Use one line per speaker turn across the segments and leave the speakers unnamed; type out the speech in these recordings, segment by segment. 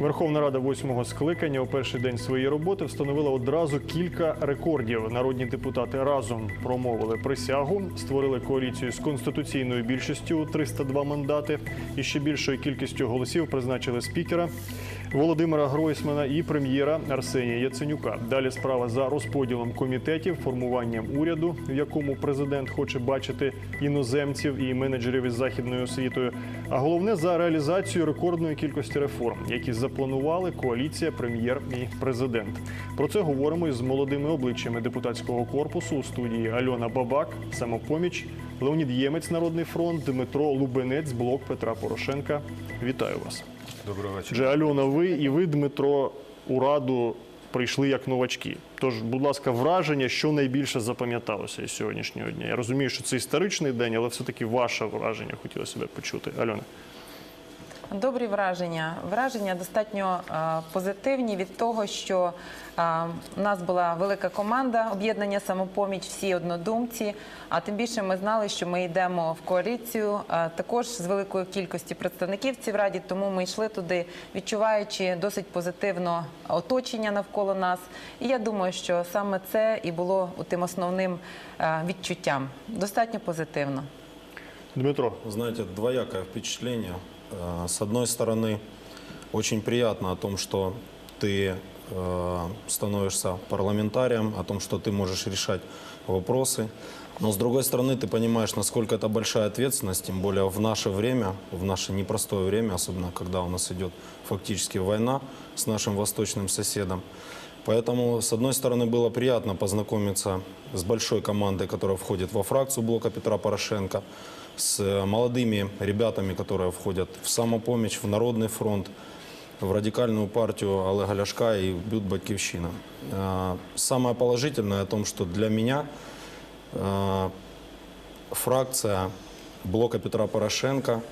Верховна Рада восьмого скликання у перший день своєї роботи встановила одразу кілька рекордів. Народні депутати разом промовили присягу, створили коаліцію з конституційною більшістю 302 мандати і ще більшою кількістю голосів призначили спікера Володимира Гройсмана і прем'єра Арсенія Яценюка. Далі справа за розподілом комітетів, формуванням уряду, в якому президент хоче бачити іноземців і менеджерів із західною освітою. А головне за реалізацію рекордної кількості реформ, які запланували коаліція, прем'єр і президент. Про це говоримо із молодими обличчями депутатського корпусу у студії Альона Бабак, самопоміч, Леонід Ємець, Народний фронт, Дмитро Лубенець, блок Петра Порошенка. Вітаю вас.
Доброго вечора.
Вже Альона, ви і ви, Дмитро, у раду прийшли як новачки. Тож, будь ласка, враження, що найбільше запам'яталося із сьогоднішнього дня. Я розумію, що це історичний день, але все-таки ваше враження хотілося б почути. Альона.
Добрі враження. Враження достатньо е, позитивні від того, що е, у нас була велика команда об'єднання самопоміч, всі однодумці. А тим більше ми знали, що ми йдемо в коаліцію е, також з великою кількістю представників в раді. Тому ми йшли туди, відчуваючи досить позитивно оточення навколо нас. І я думаю, що саме це і було тим основним е, відчуттям. Достатньо позитивно.
Дмитро,
Знаете, двоякое впечатление. Э, С одной стороны, очень приятно о том, что ты э, становишься парламентарием, о том, что ты можешь решать вопросы. Но с другой стороны, ты понимаешь, насколько это большая ответственность, тем более в наше время, в наше непростое время, особенно когда у нас идет фактически война с нашим восточным соседом. Поэтому, с одной стороны, было приятно познакомиться с большой командой, которая входит во фракцию блока Петра Порошенко, с э, молодыми ребятами, которые входят в самопомощь, в Народный фронт, в радикальную партию Олега Ляшка и Бют Батьковщина. Э, Самое положительное о том, что для меня э, фракция блока Петра Порошенко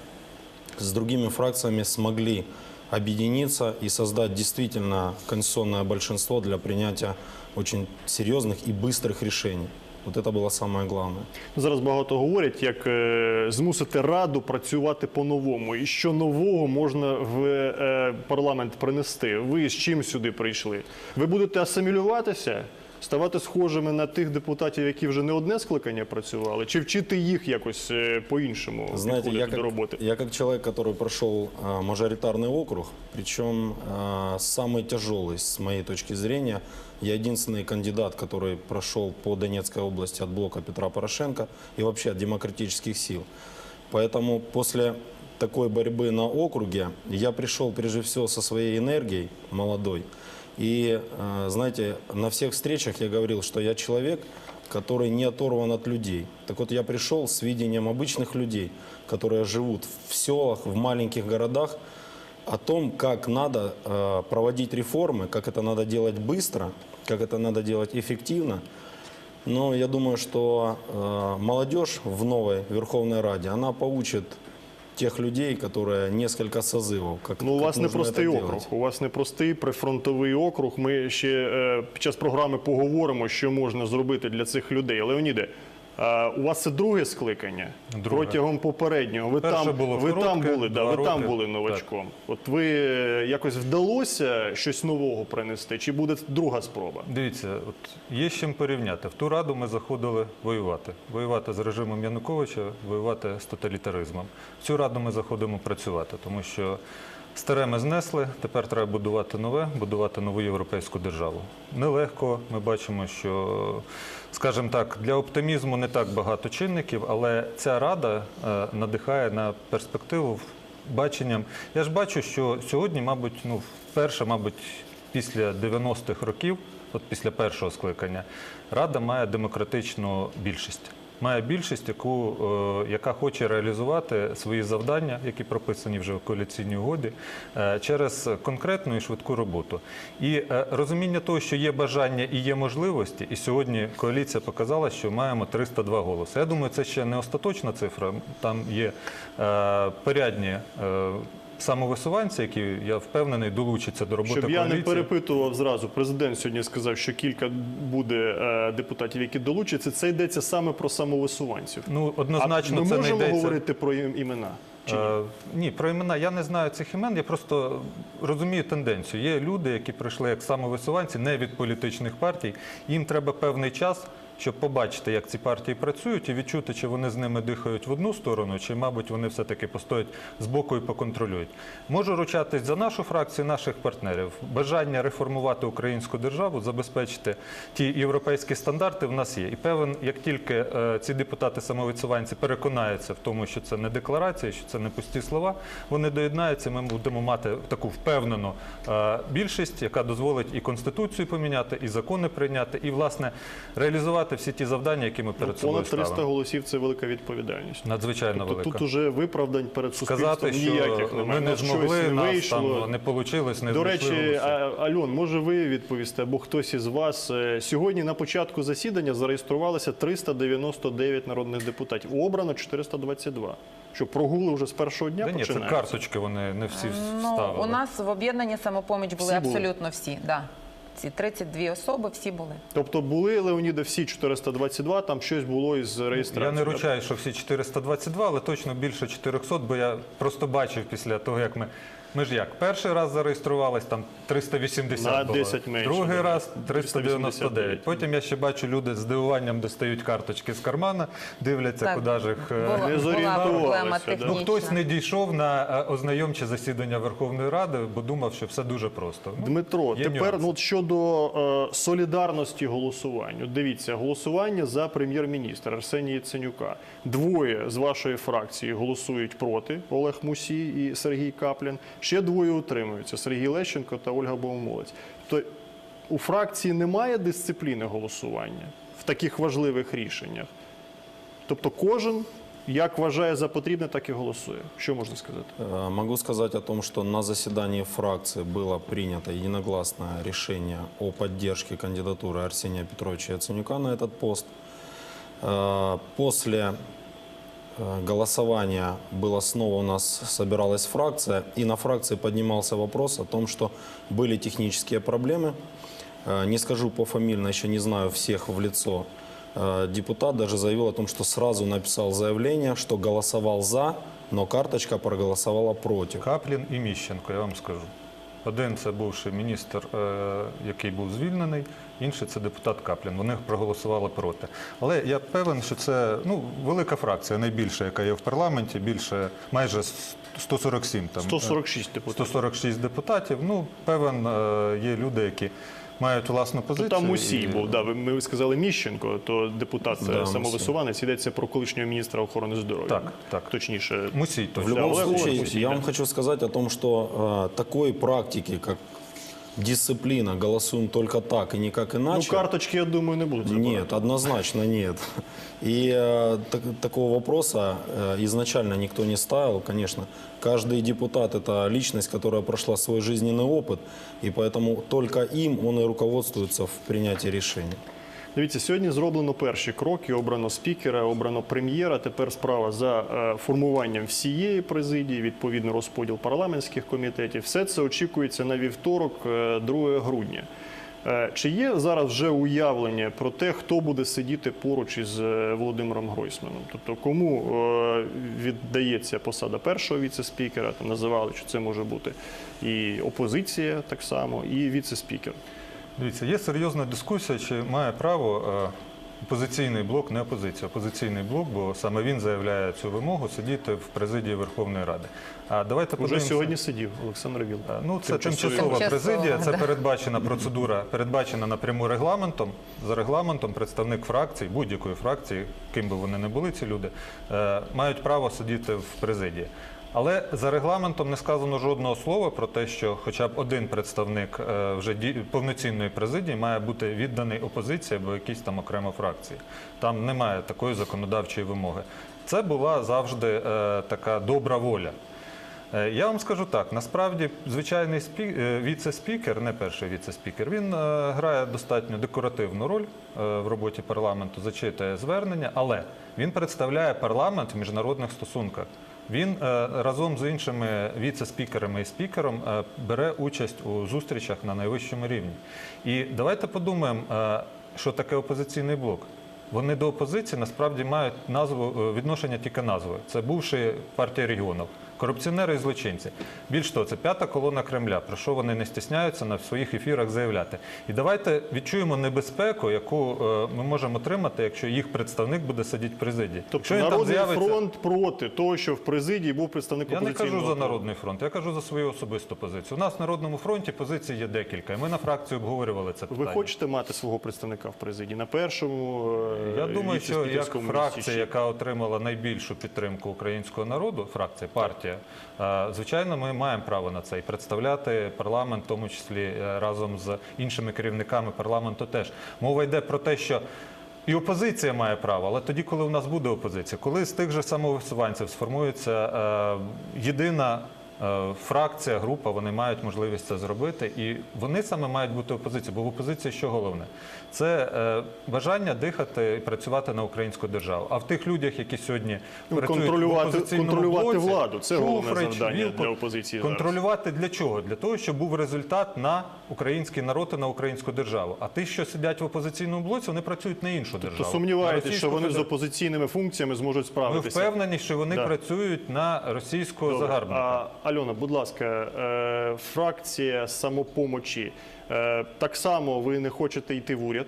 с другими фракциями смогли объединиться и создать действительно конституционное большинство для принятия очень серьезных и быстрых решений. Вот це було самое главное.
зараз багато говорять, як е, змусити раду працювати по-новому. І що нового можна в е, парламент принести. Ви з чим сюди прийшли? Ви будете асимілюватися, ставати схожими на тих депутатів, які вже не одне скликання працювали, чи вчити їх якось е, по-іншому
Знаете,
підходити
я
до
как,
роботи?
я как человек, который прошел а, мажоритарный округ, причем а, самый тяжелый с моей точки зрения, я единственный кандидат, который прошел по Донецкой области от блока Петра Порошенко и вообще от демократических сил. Поэтому после такой борьбы на округе я пришел прежде всего со своей энергией молодой. И, э, знаете, на всех встречах я говорил, что я человек, который не оторван от людей. Так вот, я пришел с видением обычных людей, которые живут в селах, в маленьких городах, о том, как надо э, проводить реформы, как это надо делать быстро, как это надо делать эффективно. Но я думаю, что э, молодежь в новой Верховной Раде, она поучит тех людей, которые несколько созывов. Как,
Ну, у
как
вас
нужно
непростий
это
округ.
делать.
У вас непростий прифронтовий округ. Ми ще е, під час програми поговоримо, що можна зробити для цих людей. Леоніде, е, у вас це друге скликання
Друге.
протягом попереднього. Ви
Перше
там
було
ви там були, да, ви там були новачком. От ви е, якось вдалося щось нового принести? Чи буде друга спроба?
Дивіться, от є з чим порівняти. В ту раду ми заходили воювати. Воювати з режимом Януковича, воювати з тоталітаризмом. В цю раду ми заходимо працювати, тому що старе ми знесли, тепер треба будувати нове, будувати нову європейську державу. Нелегко, ми бачимо, що, скажімо так, для оптимізму не так багато чинників, але ця рада е, надихає на перспективу баченням. Я ж бачу, що сьогодні, мабуть, ну, вперше, мабуть, після 90-х років, от після першого скликання, Рада має демократичну більшість. Має більшість, яку, е, яка хоче реалізувати свої завдання, які прописані вже в коаліційній угоді, е, через конкретну і швидку роботу. І е, розуміння того, що є бажання і є можливості, і сьогодні коаліція показала, що маємо 302 голоси. Я думаю, це ще не остаточна цифра. Там є порядні. Самовисуванці, які я впевнений долучаться до роботи
Щоб я
коаліції.
не перепитував зразу, президент сьогодні сказав, що кілька буде е, депутатів, які долучаться. Це йдеться саме про самовисуванців.
Ну однозначно
а ми
це не
можемо
йдеться.
говорити про імена? Чи ні?
Е, ні, про імена я не знаю цих імен. Я просто розумію тенденцію. Є люди, які прийшли як самовисуванці, не від політичних партій. Їм треба певний час, щоб побачити, як ці партії працюють, і відчути, чи вони з ними дихають в одну сторону, чи, мабуть, вони все-таки постоять збоку і поконтролюють. Можу ручатись за нашу фракцію, наших партнерів. Бажання реформувати українську державу, забезпечити ті європейські стандарти в нас є. І певен, як тільки е, ці депутати-самовисуванці переконаються в тому, що це не декларація, що це не пусті слова, вони доєднаються. Ми будемо мати таку впевнену е, більшість, яка дозволить і конституцію поміняти, і закони прийняти, і власне реалізувати всі ті завдання, які ми перед собою
Ну, Понад 300
ставимо.
голосів це велика відповідальність.
Надзвичайно
Тобто
велика.
тут уже виправдань перед суспільством
Сказати, що
ніяких немає.
ми не
Ну,
змогли,
не
нас
вийшло.
там не вийшло, не
До речі,
голоси.
а- Альон, може ви відповісте, або хтось із вас Е, сьогодні на початку засідання зареєструвалося 399 народних депутатів. Обрано 422. Що прогули вже з першого дня
Та ні, це карточки вони не всі
Ну,
ставили.
у нас в об'єднанні самопоміч були
Всі були?
абсолютно всі. Да. Ці 32 особи всі були.
Тобто були Леоніда всі 422, там щось було із
Я не ручаю, що всі 422, але точно більше 400, бо я просто бачив після того, як ми. Ми ж як перший раз зареєструвались, там 380
На
було.
10 менше,
другий
да.
раз 399.
389.
Потім я ще бачу люди з здивуванням достають карточки з кармана, дивляться,
Так,
куди ж їх. е,
Була,
не
була
зорієнтувалися,
проблема
да.
технічна.
Ну, хтось не дійшов на е, ознайомче засідання Верховної Ради, бо думав, що все дуже просто. Ну,
Дмитро,
є
тепер
нюанси.
ну, от щодо е, солідарності голосувань. От дивіться, голосування за прем'єр-міністра Арсенія Яценюка. Двоє з вашої фракції голосують проти Олег Мусій і Сергій Каплін. Ще двоє утримуються Сергій Лещенко та Ольга Богомолець. То у фракції немає дисципліни голосування в таких важливих рішеннях. Тобто кожен як вважає за потрібне, так і голосує. Що можна сказати?
Э, Могу сказать о том, что на заседании фракции было принято единогласное решение о поддержке кандидатуры Арсения Петровича Яценюка на этот пост. Э, После э, голосования было снова у нас собиралась фракция, и на фракции поднимался вопрос о том, что были технические проблемы. Э, Не скажу пофамильно, еще не знаю всех в лицо. Э, Депутат даже заявил о том, что сразу написал заявление, что голосовал за, но карточка проголосовала против.
Каплін і Міщенко, я вам скажу. Один це бувший міністр, е, який був звільнений, інший це депутат Каплін. Вони проголосували проти. Але я певен, що це ну, велика фракція, найбільша, яка є в парламенті, більше майже 147 там. е,
146 депутатів.
146 депутатів. Ну, певен, е, є люди, які мають власну
То
позицію.
там усі
і-
був, да, ви, ми сказали Міщенко, то депутат
Да,
е, самовисуванець, йдеться про колишнього міністра охорони здоров'я.
Так, так.
Точніше,
Мусій точно.
В
любом случае, я вам хочу сказать о том, что э, такой практики, как дисциплина, голосуем только так и никак
ну
иначе.
карточки, я думаю, не будуть забирати.
Нет, однозначно нет. И э, так- такого вопроса э, изначально никто не ставил, конечно. Каждый депутат – это личность, которая прошла свой жизненный опыт, и поэтому только им он и руководствуется в принятии решений.
Дивіться, сьогодні зроблено перші кроки. Обрано спікера, обрано прем'єра. Тепер справа за е, формуванням всієї президії, відповідно розподіл парламентських комітетів. Все це очікується на вівторок, е, 2 грудня. Е, Чи є зараз вже уявлення про те, хто буде сидіти поруч із е, Володимиром Гройсманом? Тобто, кому е, віддається посада першого віце-спікера? Там називали, що це може бути і опозиція так само, і віце-спікер.
Дивіться, є серйозна дискусія, чи має право е, опозиційний блок, не опозиція, опозиційний блок, бо саме він заявляє цю вимогу сидіти в президії Верховної Ради. А давайте
Уже
подивимося.
сьогодні сидів Олександр Віл.
Е, Ну, це тимчасова
Тимчасова,
президія, це
да.
передбачена процедура, передбачена напряму регламентом. За регламентом представник фракції, будь-якої фракції, ким би вони не були, ці люди, е, мають право сидіти в президії. Але за регламентом не сказано жодного слова про те, що хоча б один представник е, вже повноцінної президії має бути відданий опозиції або якійсь там окремо фракції. Там немає такої законодавчої вимоги. Це була завжди е, така добра воля. Е, Я вам скажу так: насправді звичайний спі... е, віце-спікер, не перший віце-спікер, він грає достатньо декоративну роль в роботі парламенту, зачитує звернення, але він представляє парламент в міжнародних стосунках. Він е, разом з іншими віце-спікерами і спікером е, бере участь у зустрічах на найвищому рівні. І давайте подумаємо, е, що таке опозиційний блок. Вони до опозиції насправді мають назву відношення тільки назви. Це бувши партія регіонів, корупціонери і злочинці. Більш того, це п'ята колона Кремля, про що вони не стісняються на своїх ефірах заявляти. І давайте відчуємо небезпеку, яку е, ми можемо отримати, якщо їх представник буде сидіти в президії.
Тобто Народний
з'явиться-
фронт проти того, що в президії був представник
я не кажу за народний фронт, я кажу за свою особисту позицію. У нас в народному фронті позицій є декілька. І ми на фракції обговорювали це питання.
Ви хочете мати свого представника в президії на першому е,
Я думаю, що як фракція, яка отримала найбільшу підтримку українського народу, фракція, партія, е, звичайно, ми маємо право на це і представляти парламент, в тому числі е, разом з іншими керівниками парламенту. Теж мова йде про те, що. І опозиція має право, але тоді, коли у нас буде опозиція, коли з тих же самовисуванців сформується е, єдина фракція, група, вони мають можливість це зробити, і вони саме мають бути опозицією. Бо в опозиції що головне? Це е, бажання дихати і працювати на українську державу. А в тих людях, які сьогодні
Ну,
працюють
контролювати-
в опозиційному
контролювати
блоці,
владу. Це головне
Шуфрич,
завдання
Вілкул,
для опозиції зараз.
Контролювати для чого? Для того, щоб був результат на український народ і на українську державу. А ті, що сидять в опозиційному блоці, вони працюють на іншу державу.
То
на
сумніваєтесь, що вони з опозиційними функціями зможуть
Ми впевнені, що вони
Да.
працюють на російського
Добре.
загарбника.
А, Альона, будь ласка, е, фракція самопомочі. Е, так само ви не хочете йти в уряд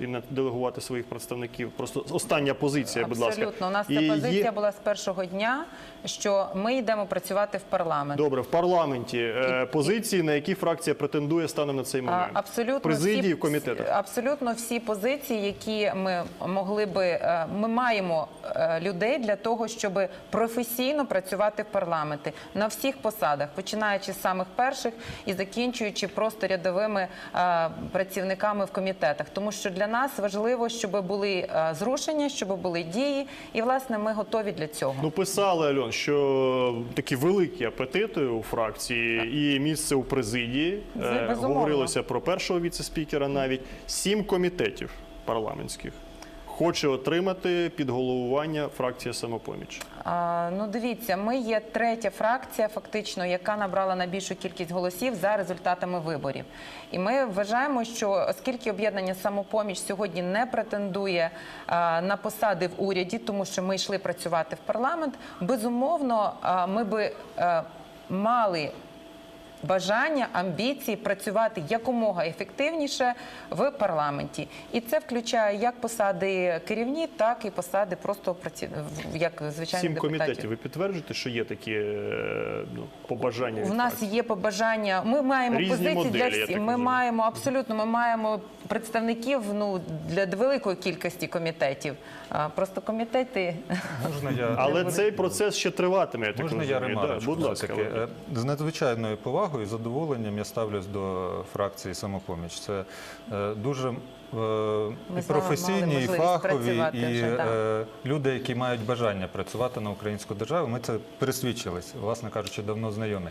і не делегувати своїх представників. Просто остання позиція, будь ласка.
Абсолютно. У нас ця
є-
позиція була з першого дня, що ми йдемо працювати в парламент.
Добре, в парламенті е, позиції, на які фракція претендує станом на цей момент.
Абсолютно
Президії, в комітетах.
Абсолютно всі позиції, які ми могли би, е, ми маємо е, людей для того, щоб професійно працювати в парламенті на всіх посадах, починаючи з самих перших і закінчуючи просто рядовими працівниками в комітетах. Тому що для нас важливо, щоб були е, зрушення, щоб були дії, і власне ми готові для цього.
Ну, писали Альон, що такі великі апетити у фракції і місце у президії.
Це.
Говорилося про першого віце-спікера навіть. Сім комітетів парламентських хоче отримати під головування фракція самопоміч.
Ну дивіться, ми є третя фракція, фактично, яка набрала найбільшу кількість голосів за результатами виборів. І ми вважаємо, що оскільки об'єднання самопоміч сьогодні не претендує на посади в уряді, тому що ми йшли працювати в парламент, безумовно, ми би мали. Бажання, амбіції працювати якомога ефективніше в парламенті, і це включає як посади керівні, так і посади просто праці... як звичайних
Сім комітетів. Ви підтверджуєте, що є такі е, ну, побажання?
У нас є побажання. Ми маємо
Різні
позиції
моделі,
для всіх. Ми
розумію.
маємо абсолютно. Ми маємо представників ну для великої кількості комітетів. А, Просто комітети
Можна я
Але цей процес ще триватиме. Я так
Можна я
розумію. Да,
ремарочку?
Будь ласка,
все-таки? Е, з надзвичайною повагою і задоволенням я ставлюсь до фракції самопоміч. Це е, дуже і
вами мали
професійні, і фахові, і
вже,
е, люди, які мають бажання працювати на українську державу. Ми це пересвідчились, власне кажучи, давно знайомі.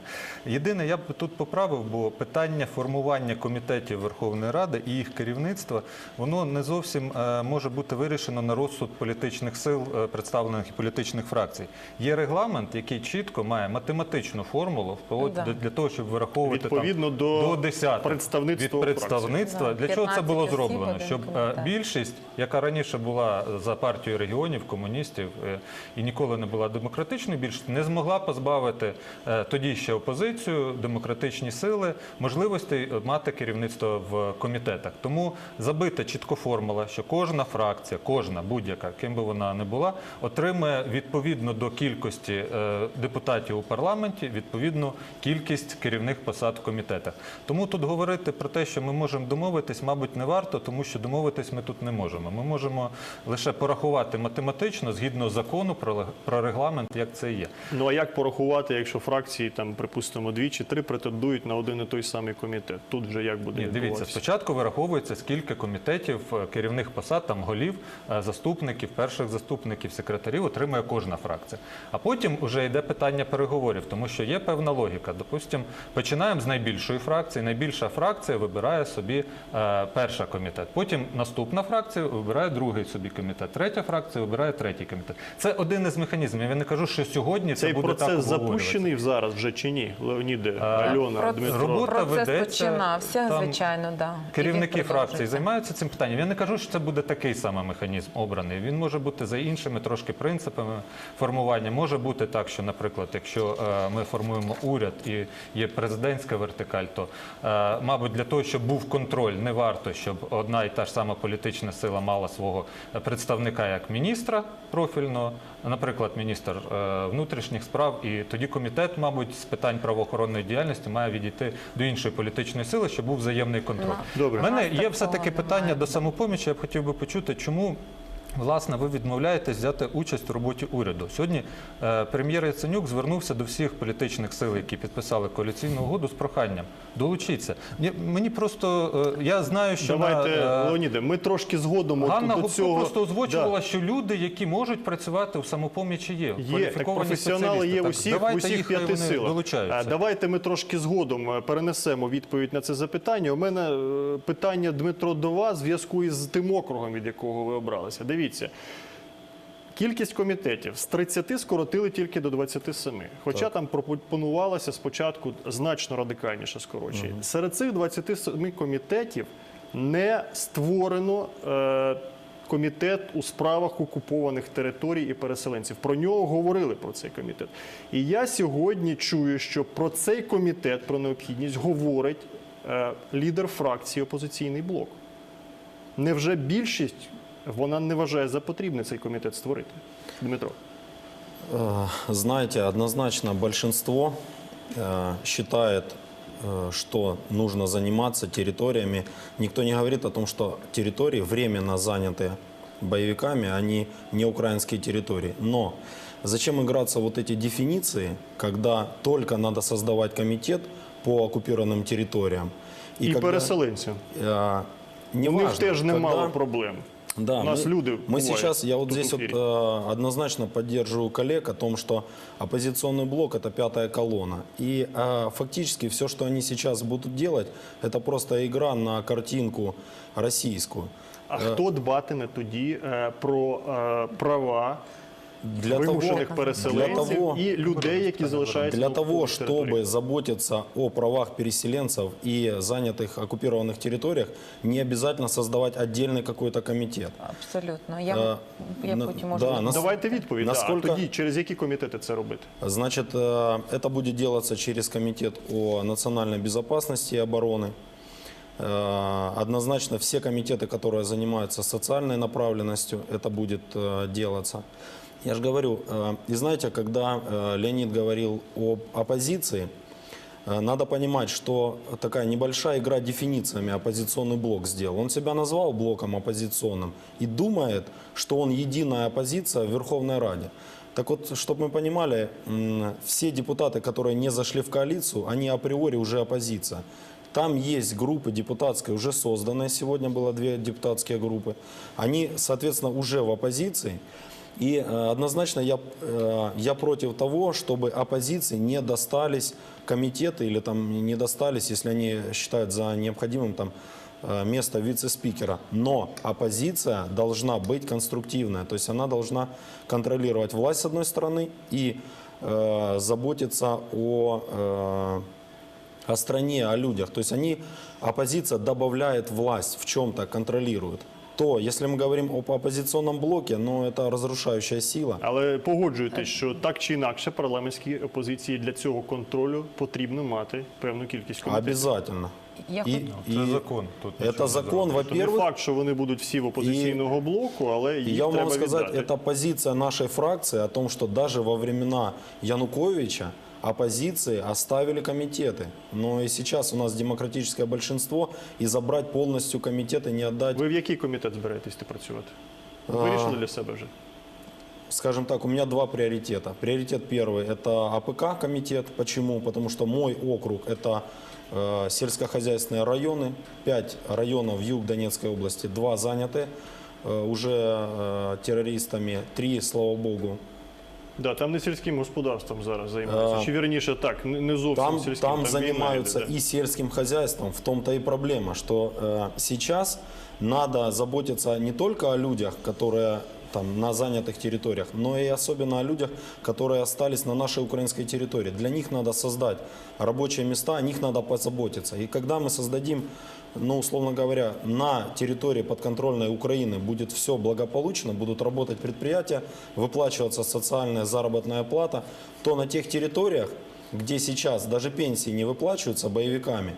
Єдине, я б тут поправив, бо питання формування комітетів Верховної Ради і їх керівництва, воно не зовсім е, може бути вирішено на розсуд політичних сил, е, представлених і політичних фракцій. Є регламент, який чітко має математичну формулу
Да.
для того, щоб вираховувати
Відповідно
там,
до
до десяток
представництва
від представництва.
Да,
Для чого це було
осіб,
зроблено? Щоб е, більшість, яка раніше була за партією регіонів, комуністів е, і ніколи не була демократичною, більшість не змогла позбавити е, тоді ще опозицію, демократичні сили можливості мати керівництво в комітетах. Тому забита чітко формула, що кожна фракція, кожна будь-яка, ким би вона не була, отримує відповідно до кількості депутатів у парламенті відповідну кількість керівних посад в комітетах. Тому тут говорити про те, що ми можемо домовитись, мабуть, не варто, тому тому що домовитись ми тут не можемо. Ми можемо лише порахувати математично згідно закону про, про регламент, як це є.
Ну а як порахувати, якщо фракції там, припустимо, дві чи три претендують на один і той самий комітет? Тут вже як буде
Ні, дивіться, спочатку вираховується, скільки комітетів, е, керівних посад, там голів, е, заступників, перших заступників, секретарів отримує кожна фракція. А потім вже йде питання переговорів, тому що є певна логіка. Допустимо, починаємо з найбільшої фракції. Найбільша фракція вибирає собі е, перша комітет. Потім наступна фракція вибирає другий собі комітет. Третя фракція вибирає третій комітет. Це один із механізмів. Я не кажу, що сьогодні це буде так
процес
обговорюватися.
запущений зараз вже чи ні? Леоніде, Альона,
Проц-
Дмитро.
робота
Процес
ведеться,
починався,
там
звичайно, да.
Керівники фракцій займаються цим питанням. Я не кажу, що це буде такий самий механізм обраний. Він може бути за іншими трошки принципами формування. Може бути так, що, наприклад, якщо е, ми формуємо уряд і є президентська вертикаль, то, е, мабуть, для того, щоб був контроль, не варто, щоб одна і та ж сама політична сила мала свого представника як міністра профільного, наприклад, міністр е, внутрішніх справ, і тоді комітет, мабуть, з питань правоохоронної діяльності має відійти до іншої політичної сили, щоб був взаємний контроль.
Добре.
У мене є все-таки питання до самопомічі. Я б хотів би почути, чому. Власне, ви відмовляєтесь взяти участь у роботі уряду. Сьогодні е, прем'єр Яценюк звернувся до всіх політичних сил, які підписали коаліційну угоду з проханням. Долучіться. Мені, мені просто е, я знаю, що
Давайте,
на, е,
Леоніде, ми трошки згодом
Ганна
до цього.
просто озвучувала,
Да.
що люди, які можуть працювати у самопомічі, є.
Є, так професіонали є усіх,
давайте
усіх
їх,
п'яти
долучаються.
Давайте ми трошки згодом перенесемо відповідь на це запитання. У мене питання, Дмитро, до вас в зв'язку із тим округом, від якого ви обралися. Дивіться. Кількість комітетів з 30 скоротили тільки до 27. Хоча там пропонувалося спочатку значно радикальніше скорочення. Серед цих 27 комітетів не створено е, комітет у справах окупованих територій і переселенців. Про нього говорили про цей комітет. І я сьогодні чую, що про цей комітет, про необхідність говорить е, лідер фракції опозиційний блок. Невже більшість вона не вважає за потрібне цей комітет створити? Дмитро.
Э, Знаете, однозначно большинство э, считает, э, что нужно заниматься территориями. Никто не говорит о том, что территории, временно занятые боевиками, они не украинские территории. Но зачем играться вот эти дефиниции, когда только надо создавать комитет по оккупированным территориям?
І,
когда,
переселенцям.
э,
У
неважно,
них теж немало
когда-
проблем.
да,
У нас
мы,
люди
Мы
бывают
сейчас, я вот
тут
здесь
в
вот,
эфире.
э, однозначно поддерживаю коллег о том, что оппозиционный блок это пятая колонна. И э, фактически все, что они сейчас будут делать, это просто игра на картинку российскую.
А хто дбатиме тоді е, про е, права
Для того,
вимушених
для
переселенців
того,
і людей, які залишаються
для
на
того,
окупованих територіях?
чтобы заботиться о правах переселенцев и занятых оккупированных территориях, не обязательно создавать отдельный какой-то комитет.
Абсолютно. Я,
Е,
я
на-
потім можу.
да, на-
Давайте відповідь.
Наскільки-
Да. А тоді через які комітети це робити?
Значит, э, это будет делаться через Комитет о национальной безопасности и обороны. Э, Однозначно все комитеты, которые занимаются социальной направленностью, это будет э, делаться. Я же говорю, э, и знаете, когда э, Леонид говорил об оппозиции, э, надо понимать, что такая небольшая игра дефинициями оппозиционный блок сделал. Он себя назвал блоком оппозиционным и думает, что он единая оппозиция в Верховной Раде. Так вот, чтобы мы понимали, все депутаты, которые не зашли в коалицию, они априори уже оппозиция. Там есть группы депутатские, уже созданные, сегодня было две депутатские группы. Они, соответственно, уже в оппозиции. И э, однозначно я, э, я против того, чтобы оппозиции не достались комитеты или там не достались, если они считают за необходимым там э, место вице-спикера. Но оппозиция должна быть конструктивная, то есть она должна контролировать власть с одной стороны и э, заботиться о, э, о стране, о людях. То есть они, оппозиция добавляет власть в чем-то, контролирует. То, если мы говорим об оппозиционном блоке, ну это разрушающая сила.
Але погоджуєтесь, що так чи інакше парламентській опозиції для цього контролю потрібно мати певну кількість комітетів.
Обязательно.
Я
И-
хот-
Це
и
закон. Тут нічого
это
не
закон,
зробиш.
То не
во-первых.
факт, що вони будуть всі в опозиційного блоку, але
И
їх
я
треба
могу сказать,
віддати.
это позиция нашей фракции о том, что даже во времена Януковича оппозиции оставили комитеты. Но и сейчас у нас демократическое большинство, и забрать полностью комитеты, не отдать
Ви в який комітет збираєтесь ти працювати?
А.
Вирішили для себе вже?
Скажем так, у меня два приоритета. Приоритет первый – это АПК комитет. Почему? Потому что мой округ – это э, сельскохозяйственные районы. Пять районов в юг Донецкой области, два заняты э, уже э, террористами, три, слава богу.
Да, там не сільським господарством зараз займаються. Чи вірніше так, не зовсім
Там,
сільським.
там
війна
занимаются
да.
и сельским хозяйством. В том-то и проблема, что э, сейчас надо заботиться не только о людях, которые там на занятых территориях, но и особенно о людях, которые остались на нашей украинской территории. Для них надо создать рабочие места, о них надо позаботиться. И когда мы создадим, ну, условно говоря, на территории подконтрольной Украины будет все благополучно, будут работать предприятия, выплачиваться социальная заработная плата, то на тех территориях, где сейчас даже пенсии не выплачиваются боевиками,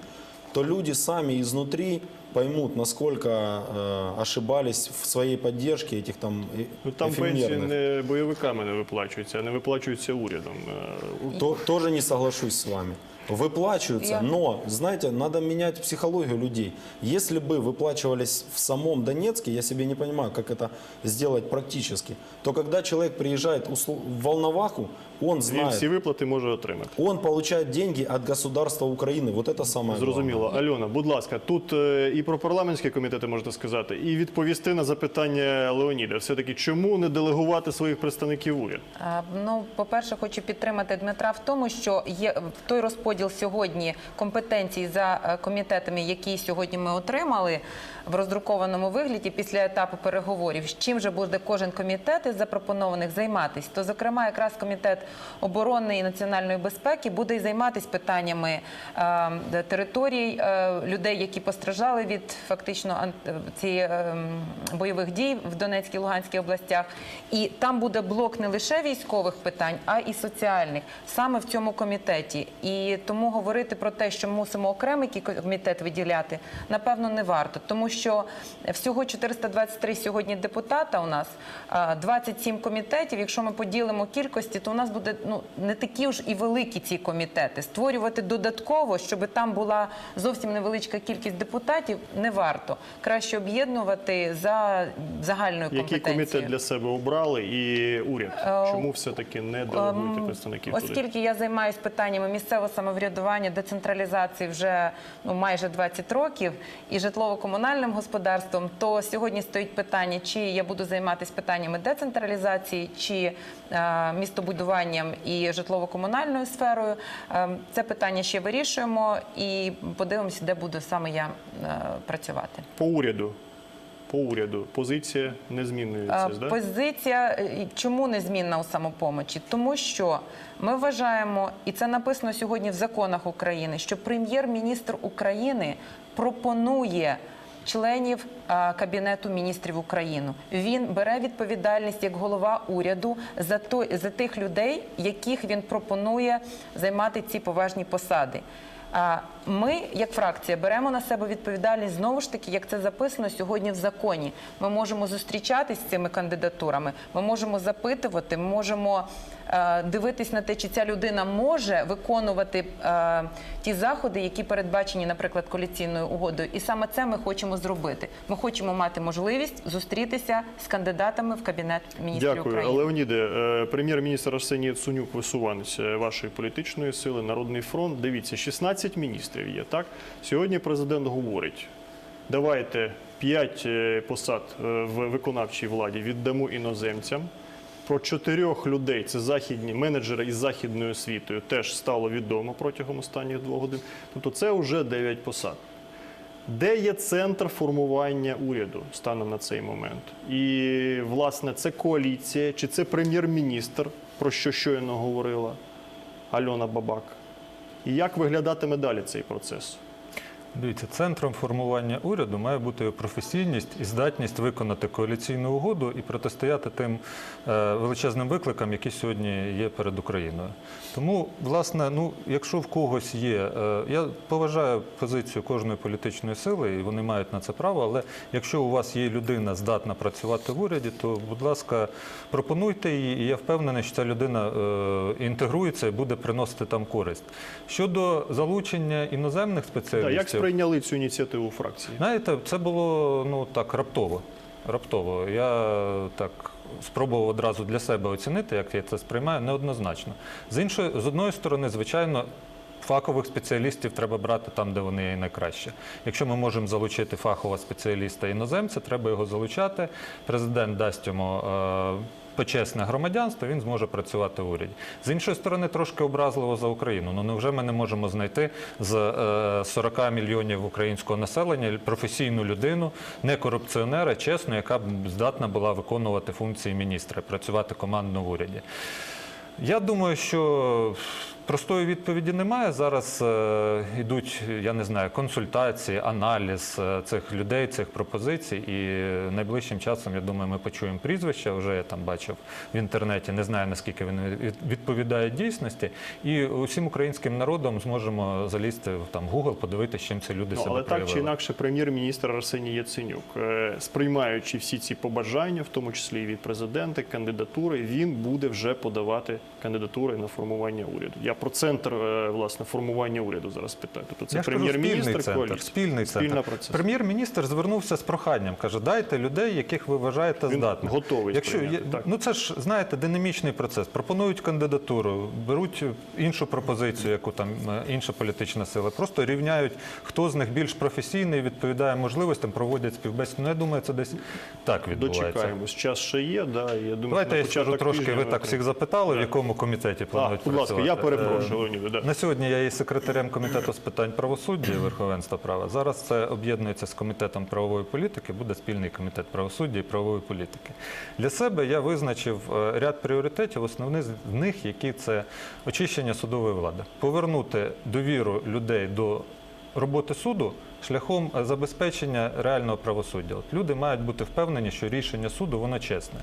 то люди сами изнутри поймут, насколько э, ошибались в своей поддержке этих там э,
Ну, там пенсії
эфемерных.
не бойовиками не виплачуються, а не виплачуються урядом. Е,
То- тоже не соглашусь с вами. Выплачиваются,
Я-
но, знаете, надо менять психологию людей. Если бы выплачивались в самом Донецке, я себе не понимаю, как это сделать практически, то когда человек приезжает услу- в Волноваху, он
Він
знает,
всі виплати може отримати.
он получает деньги от государства Украины. Вот это самое главное.
Зрозуміло. Альона, будь ласка, тут е, і про парламентські комітети можете сказати, і відповісти на запитання Леоніда. Все-таки чому не делегувати своїх представників в уряд?
А, Ну, по-перше, хочу підтримати Дмитра в тому, що є той розподіл сьогодні компетенцій за е, комітетами, які сьогодні ми отримали в роздрукованому вигляді після етапу переговорів. З чим же буде кожен комітет із запропонованих займатися? То, зокрема, якраз комітет оборони і національної безпеки буде і займатися питаннями е, територій е, людей, які постраждали від фактично е, бойових дій в Донецькій Луганській областях. І там буде блок не лише військових питань, а і соціальних саме в цьому комітеті. І тому говорити про те, що мусимо окремий комітет виділяти, напевно, не варто, тому що всього 423 сьогодні депутата у нас, а, 27 комітетів. Якщо ми поділимо кількості, то у нас буде ну не такі ж і великі ці комітети. Створювати додатково, щоб там була зовсім невеличка кількість депутатів, не варто. Краще об'єднувати за загальною
Який
компетенцією.
комітет для себе обрали і уряд?
Е,
Чому все-таки не делегуєте представників туди?
Оскільки я займаюся питаннями місцевого самоврядування, децентралізації вже ну, майже 20 років і житлово-комунальним господарством, то сьогодні стоїть питання, чи я буду займатися питаннями децентралізації, чи е, містобудуванням і житлово-комунальною сферою. Е, це питання ще вирішуємо і подивимося, де буду саме я е, працювати.
По уряду. По уряду позиція незмінною
Е,
це, да?
Позиція чому незмінна у самопомочі? Тому що ми вважаємо, і це написано сьогодні в законах України, що прем'єр-міністр України пропонує. Членів кабінету міністрів України він бере відповідальність як голова уряду за той за тих людей, яких він пропонує займати ці поважні посади. Ми, як фракція, беремо на себе відповідальність знову ж таки, як це записано сьогодні в законі. Ми можемо зустрічатись з цими кандидатурами, ми можемо запитувати, ми можемо е, дивитись на те, чи ця людина може виконувати е, ті заходи, які передбачені, наприклад, коаліційною угодою. І саме це ми хочемо зробити. Ми хочемо мати можливість зустрітися з кандидатами в кабінет міністрів
Дякую,
України.
Леоніде. е, Прем'єр-міністр Арсеній Яценюк, висуванець вашої політичної сили, Народний фронт. Дивіться, 16 міністрів є. Так сьогодні президент говорить: давайте 5 посад е, в виконавчій владі віддамо іноземцям. Про чотирьох людей, це західні менеджери із західною освітою, теж стало відомо протягом останніх двох годин. Тобто це вже 9 посад. Де є центр формування уряду станом на цей момент? І, власне, це коаліція чи це прем'єр-міністр, про що щойно говорила Альона Бабак? І як виглядатиме далі цей процес?
Дивіться, центром формування уряду має бути його професійність і здатність виконати коаліційну угоду і протистояти тим е, величезним викликам, які сьогодні є перед Україною. Тому, власне, ну, якщо в когось є, е, я поважаю позицію кожної політичної сили, і вони мають на це право. Але якщо у вас є людина здатна працювати в уряді, то, будь ласка, пропонуйте її, і я впевнений, що ця людина е, інтегрується і буде приносити там користь. Щодо залучення іноземних спеціалістів.
Як сприйняли цю ініціативу фракції?
Знаєте, це було ну так раптово. Раптово. Я так спробував одразу для себе оцінити, як я це сприймаю, неоднозначно. З іншої, з одної сторони, звичайно. Фахових спеціалістів треба брати там, де вони найкраще. Якщо ми можемо залучити фахового спеціаліста іноземця, треба його залучати. Президент дасть йому е, почесне громадянство, він зможе працювати в уряді. З іншої сторони, трошки образливо за Україну. Ну невже ми не можемо знайти з е, 40 мільйонів українського населення професійну людину, не корупціонера, чесну, яка б здатна була виконувати функції міністра, працювати командно в уряді? Я думаю, що простої відповіді немає. Зараз е, йдуть, я не знаю, консультації, аналіз е, цих людей, цих пропозицій. І найближчим часом, я думаю, ми почуємо прізвища. Вже я там бачив в інтернеті, не знаю наскільки вони від- відповідають дійсності. І усім українським народом зможемо залізти в там Google, подивитися, чим ці люди
Ну,
себе
але так чи інакше, прем'єр-міністр Арсеній Яценюк, е, сприймаючи всі ці побажання, в тому числі і від президента, кандидатури, він буде вже подавати кандидатури на формування уряду. Я про центр е, власне формування уряду зараз питаю. Тобто це прем'єр-міністр
спільний спільний центр. Прем'єр-міністр звернувся з проханням, каже, дайте людей, яких ви вважаєте
Він
здатними.
готовий
Якщо
так.
ну це ж знаєте, динамічний процес. Пропонують кандидатуру, беруть іншу пропозицію, яку там е, інша політична сила. Просто рівняють, хто з них більш професійний, відповідає можливостям, проводять співбесіду. Ну я думаю, це десь так відбувається.
Дочекаємось. Час ще є. Да, я думаю,
Давайте я скажу трошки.
тижня
Ви так всіх запитали, в якому комітеті
А,
планують
будь ласка, я
працювати. Е,
перепрошую, Да.
На сьогодні я є секретарем комітету з питань правосуддя і верховенства права. Зараз це об'єднується з комітетом правової політики, буде спільний комітет правосуддя і правової політики. Для себе я визначив е, ряд пріоритетів, основних з них, які це очищення судової влади, повернути довіру людей до роботи суду. Шляхом е, забезпечення реального правосуддя. От люди мають бути впевнені, що рішення суду воно чесне.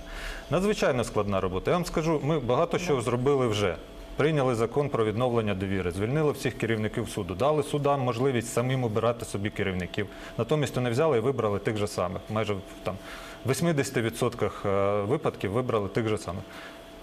Надзвичайно складна робота. Я вам скажу, ми багато що зробили вже. Прийняли закон про відновлення довіри, звільнили всіх керівників суду, дали судам можливість самим обирати собі керівників. Натомість вони взяли і вибрали тих же самих. Майже в там 80% е, випадків вибрали тих же самих.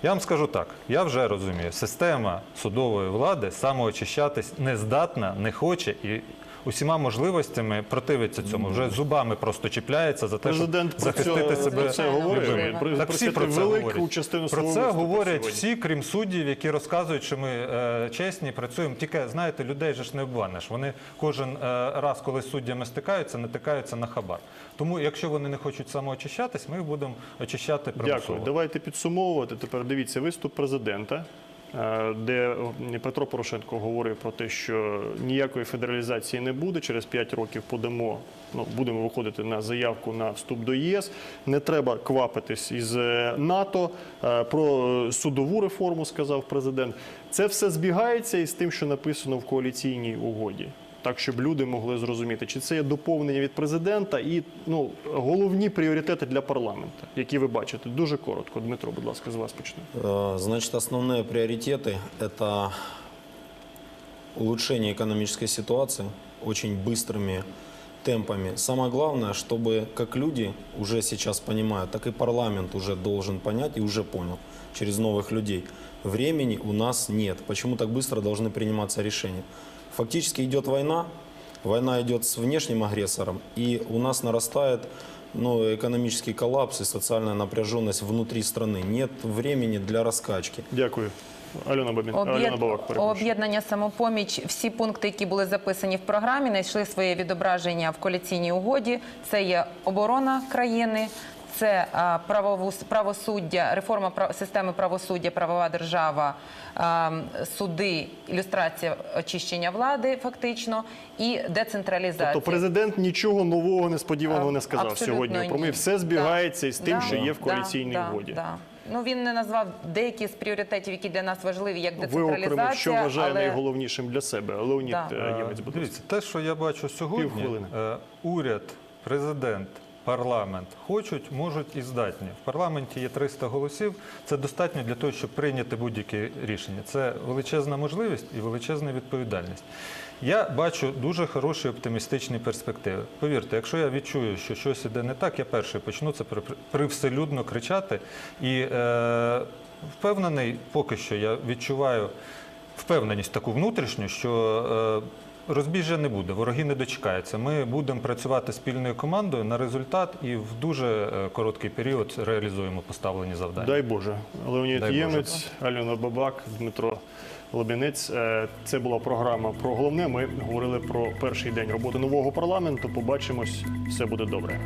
Я вам скажу так: я вже розумію, система судової влади самоочищатись не здатна, не хоче і усіма можливостями противиться цьому. Вже зубами просто чіпляється за те, щоб
Президент про
захистити
це,
себе.
про це
любими.
Так всі про це говорять.
частину
Про це говорять всі, крім суддів, які розказують, що ми е, чесні, працюємо. Тільки знаєте, людей же ж не обманеш. Вони кожен е, раз, коли суддями стикаються, натикаються на хабар. Тому, якщо вони не хочуть самоочищатись, ми їх будемо очищати примусово.
Дякую. Давайте підсумовувати. Тепер дивіться виступ президента, де Петро Порошенко говорив про те, що ніякої федералізації не буде. Через 5 років подамо. Ну, будемо виходити на заявку на вступ до ЄС. Не треба квапитись із е, НАТО. Е, Про е, судову реформу сказав президент. Це все збігається із тим, що написано в коаліційній угоді Так, щоб люди могли зрозуміти, чи це є доповнення від президента і ну, головні пріоритети для парламенту, які ви бачите. Дуже коротко. Дмитро, будь ласка, з вас почнемо.
Э, Значит, основные приоритеты – это улучшение экономической ситуации очень быстрыми темпами. Самое главное, чтобы как люди уже сейчас понимают, так и парламент уже должен понять и уже понял через новых людей. Времени у нас нет. Почему так быстро должны приниматься решения? Фактически идет война, война идет с внешним агрессором, и у нас нарастает ну, экономический коллапс и социальная напряженность внутри страны. Нет времени для раскачки.
Дякую. Альона Бабін, Альона перепрошую.
Об'єднання самопоміч. Всі пункти, які були записані в програмі, знайшли своє відображення в коаліційній угоді. Це є оборона країни. Це правову- правосуддя, реформа системи правосуддя, правова держава, суди, ілюстрація очищення влади, фактично, і децентралізація.
Тобто президент нічого нового несподіваного не сказав
Абсолютно
сьогодні. Про ми все збігається із тим,
Да,
що є в коаліційній
да,
угоді.
да. Ну він не назвав деякі з пріоритетів, які для нас важливі, як
Ви окремо,
децентралізація.
що вважає
але...
найголовнішим для себе. Леонід
Да.
е,
Е,
Ємець, будь ласка.
Дивіться, те, що я бачу сьогодні, е, уряд, президент, парламент хочуть, можуть і здатні. В парламенті є 300 голосів. Це достатньо для того, щоб прийняти будь-які рішення. Це величезна можливість і величезна відповідальність. Я бачу дуже хороші оптимістичні перспективи. Повірте, якщо я відчую, що щось іде не так, я перший почну це при- привселюдно кричати. І е, впевнений, поки що я відчуваю впевненість таку внутрішню, що е, розбіжжя не буде, вороги не дочекаються. Ми будемо працювати спільною командою на результат і в дуже е, короткий період реалізуємо поставлені завдання.
Дай Боже. Леонід
Дай Боже.
Ємець, Альона Бабак, Дмитро Лобінець. Е, Це була програма про головне. Ми говорили про перший день роботи нового парламенту. Побачимось, все буде добре.